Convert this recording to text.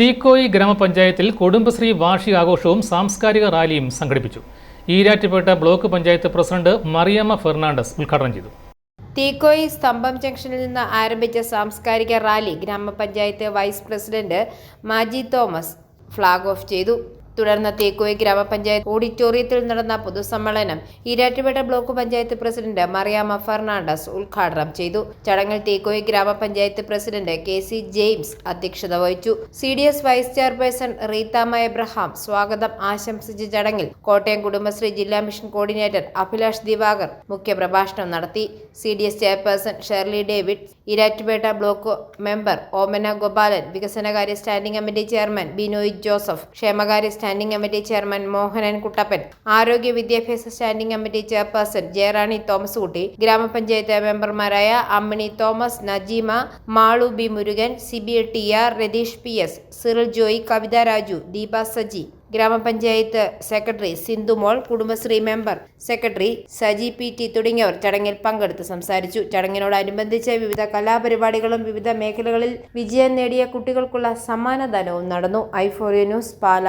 തീക്കോയി ഗ്രാമപഞ്ചായത്തിൽ കുടുംബശ്രീ വാർഷികാഘോഷവും സാംസ്കാരിക റാലിയും സംഘടിപ്പിച്ചു. Erattupetta block panchayat president Mariamma Fernandez ഉദ്ഘാടനം ചെയ്തു. തീക്കോയി സ്തംഭം ജംഗ്ഷനിൽ നിന്ന് ആരംഭിച്ച സാംസ്കാരിക റാലി ഗ്രാമപഞ്ചായത്ത് vice president Maji Thomas flag off ചെയ്തു. തുടർന്ന് തേക്കോയി ഗ്രാമപഞ്ചായത്ത് ഓഡിറ്റോറിയത്തിൽ നടന്ന പൊതുസമ്മേളനം Erattupetta block panchayat president Mariyama Fernandez ഉദ്ഘാടനം ചെയ്തു. ചടങ്ങിൽ തേക്കോയി ഗ്രാമപഞ്ചായത്ത് പ്രസിഡന്റ് കെ സി ജെയിംസ് അധ്യക്ഷത വഹിച്ചു. C D S vice chairperson Reethamma Abraham സ്വാഗതം. ആശംസിച്ച ചടങ്ങിൽ കോട്ടയം കുടുംബശ്രീ ജില്ലാ മിഷൻ കോർഡിനേറ്റർ അഭിലാഷ് ദിവാകർ മുഖ്യപ്രഭാഷണം നടത്തി. C D S chairperson Shirley David Erattupetta block member Omana Gopalan വികസനകാര്യ standing committee chairman Binoy Joseph ക്ഷേമകാര്യ standing committee chairman Mohanan Kuttappan ആരോഗ്യ വിദ്യാഭ്യാസ standing committee chairperson Jayarani Thomas Kutty ഗ്രാമപഞ്ചായത്ത് മെമ്പർമാരായ Ammini Thomas Najeema Malu B Murugan Sibi T R Ratheesh P S Cyril Joy Kavitha Raju Deepa Saji. ഗ്രാമപഞ്ചായത്ത് secretary Sindhumol Kudumbashree member secretary Saji P T തുടങ്ങിയവർ ചടങ്ങിൽ പങ്കെടുത്ത് സംസാരിച്ചു. ചടങ്ങിനോടനുബന്ധിച്ച് വിവിധ കലാപരിപാടികളും വിവിധ മേഖലകളിൽ വിജയം നേടിയ കുട്ടികൾക്കുള്ള സമ്മാനദാനവും നടന്നു. Euphoria news Pala.